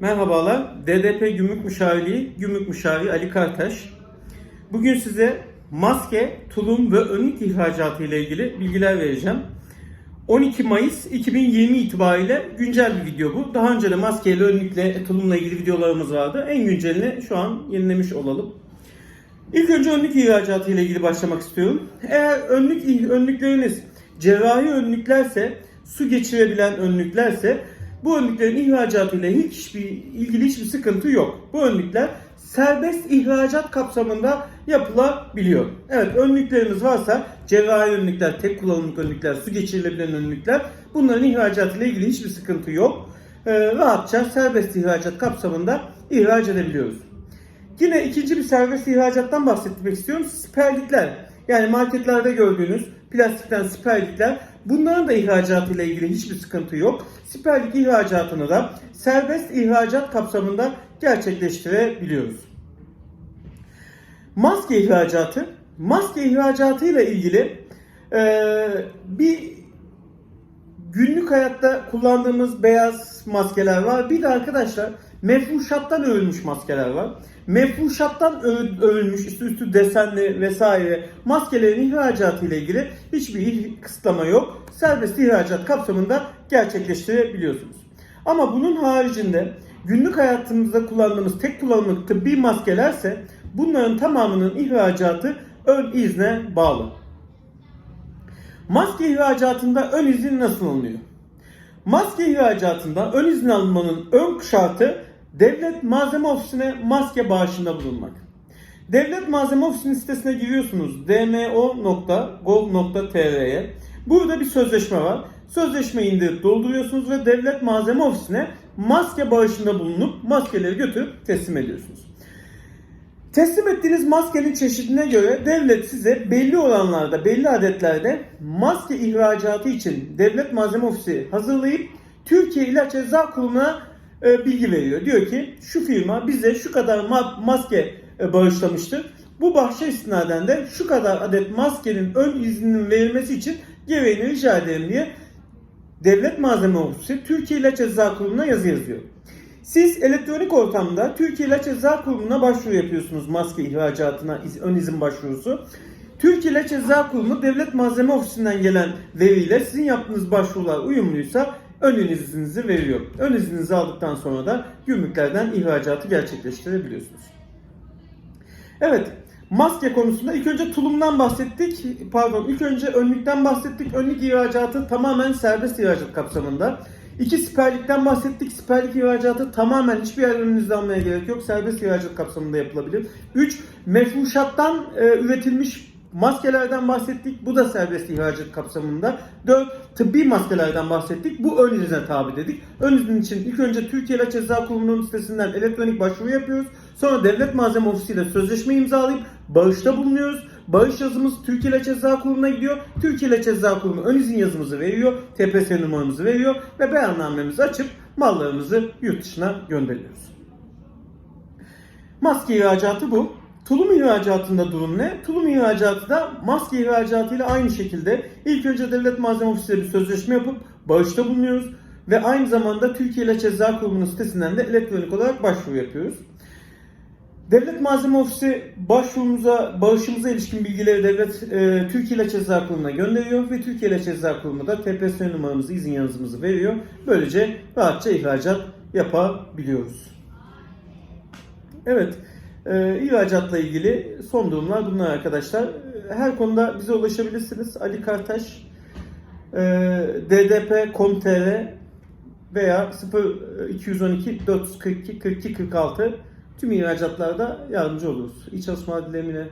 Merhabalar, DDP Gümrük Müşavirliği, Gümrük Müşaviri Ali Kartaş. Bugün size maske, tulum ve önlük ihracatı ile ilgili bilgiler vereceğim. 12 Mayıs 2020 itibariyle güncel bir video bu. Daha önce de maskeyle, önlükle, tulumla ilgili videolarımız vardı. En güncelini şu an yenilemiş olalım. İlk önce önlük ihracatı ile ilgili başlamak istiyorum. Eğer önlük önlükleriniz cerrahi önlüklerse, su geçirebilen önlüklerse bu önlüklerin ihracatıyla hiçbir ilgili hiçbir sıkıntı yok. Bu önlükler serbest ihracat kapsamında yapılabiliyor. Evet önlükleriniz varsa cerrahi önlükler, tek kullanımlık önlükler, su geçirilebilen önlükler bunların ihracatıyla ilgili hiçbir sıkıntı yok. Ee, rahatça serbest ihracat kapsamında ihraç edebiliyoruz. Yine ikinci bir serbest ihracattan bahsetmek istiyorum. Siperlikler. Yani marketlerde gördüğünüz plastikten siperlikler. Bunların da ihracatıyla ilgili hiçbir sıkıntı yok. Siperlik ihracatını da serbest ihracat kapsamında gerçekleştirebiliyoruz. Maske ihracatı. Maske ihracatı ile ilgili eee, bir günlük hayatta kullandığımız beyaz maskeler var. Bir de arkadaşlar mefruşattan örülmüş maskeler var. Mefruşattan ö- örülmüş üstü üstü desenli vesaire maskelerin ihracatı ile ilgili hiçbir kısıtlama yok. Serbest ihracat kapsamında gerçekleştirebiliyorsunuz. Ama bunun haricinde günlük hayatımızda kullandığımız tek kullanımlık tıbbi maskelerse bunların tamamının ihracatı ön izne bağlı. Maske ihracatında ön izin nasıl alınıyor? Maske ihracatında ön izin almanın ön şartı devlet malzeme ofisine maske bağışında bulunmak. Devlet malzeme ofisinin sitesine giriyorsunuz dmo.gov.tr'ye. Burada bir sözleşme var. Sözleşmeyi indirip dolduruyorsunuz ve devlet malzeme ofisine maske bağışında bulunup maskeleri götürüp teslim ediyorsunuz. Teslim ettiğiniz maskenin çeşidine göre devlet size belli oranlarda, belli adetlerde maske ihracatı için devlet malzeme ofisi hazırlayıp Türkiye İlaç Ecza Kurumu'na e, bilgi veriyor. Diyor ki şu firma bize şu kadar ma- maske e, bağışlamıştır. Bu bahşe istinaden de şu kadar adet maskenin ön izninin verilmesi için gereğini rica ederim diye Devlet Malzeme Ofisi Türkiye İlaç Ecza Kurumu'na yazı yazıyor. Siz elektronik ortamda Türkiye İlaç Ecza Kurumu'na başvuru yapıyorsunuz maske ihracatına ön izin başvurusu. Türkiye İlaç Ecza Kurumu Devlet Malzeme Ofisi'nden gelen veriyle sizin yaptığınız başvurular uyumluysa ön izninizi veriyor. Ön izninizi aldıktan sonra da gümrüklerden ihracatı gerçekleştirebiliyorsunuz. Evet, maske konusunda ilk önce tulumdan bahsettik. Pardon, ilk önce önlükten bahsettik. Önlük ihracatı tamamen serbest ihracat kapsamında. İki siperlikten bahsettik. Siperlik ihracatı tamamen hiçbir yerden önünüzde almaya gerek yok. Serbest ihracat kapsamında yapılabilir. 3. Mefruşattan e, üretilmiş maskelerden bahsettik. Bu da serbest ihracat kapsamında. 4. Tıbbi maskelerden bahsettik. Bu ön izne tabi dedik. Ön izin için ilk önce Türkiye İlaç Ecza Kurumu'nun sitesinden elektronik başvuru yapıyoruz. Sonra Devlet Malzeme Ofisi ile sözleşme imzalayıp bağışta bulunuyoruz. Bağış yazımız Türkiye İlaç Ecza Kurumu'na gidiyor. Türkiye İlaç Ecza Kurumu ön izin yazımızı veriyor. TPS numaramızı veriyor. Ve beyannamemizi açıp mallarımızı yurt dışına gönderiyoruz. Maske ihracatı bu. Tulum ihracatında durum ne? Tulum ihracatı da maske ihracatıyla aynı şekilde ilk önce Devlet Malzeme Ofisi'yle bir sözleşme yapıp bağışta bulunuyoruz. Ve aynı zamanda Türkiye İlaç Ecza Kurumu'nun sitesinden de elektronik olarak başvuru yapıyoruz. Devlet Malzeme Ofisi başvurumuza, bağışımıza ilişkin bilgileri Devlet e, Türkiye İlaç Ecza Kurumu'na gönderiyor ve Türkiye İlaç Ecza Kurumu da TPS numaramızı, izin yazımızı veriyor. Böylece rahatça ihracat yapabiliyoruz. Evet, e, ihracatla ilgili son durumlar bunlar arkadaşlar. Her konuda bize ulaşabilirsiniz. Ali Kartaş, e, ddp.com.tr veya 0212 442 42 46 tüm ihracatlarda yardımcı oluruz. İyi çalışmalar dileğimle.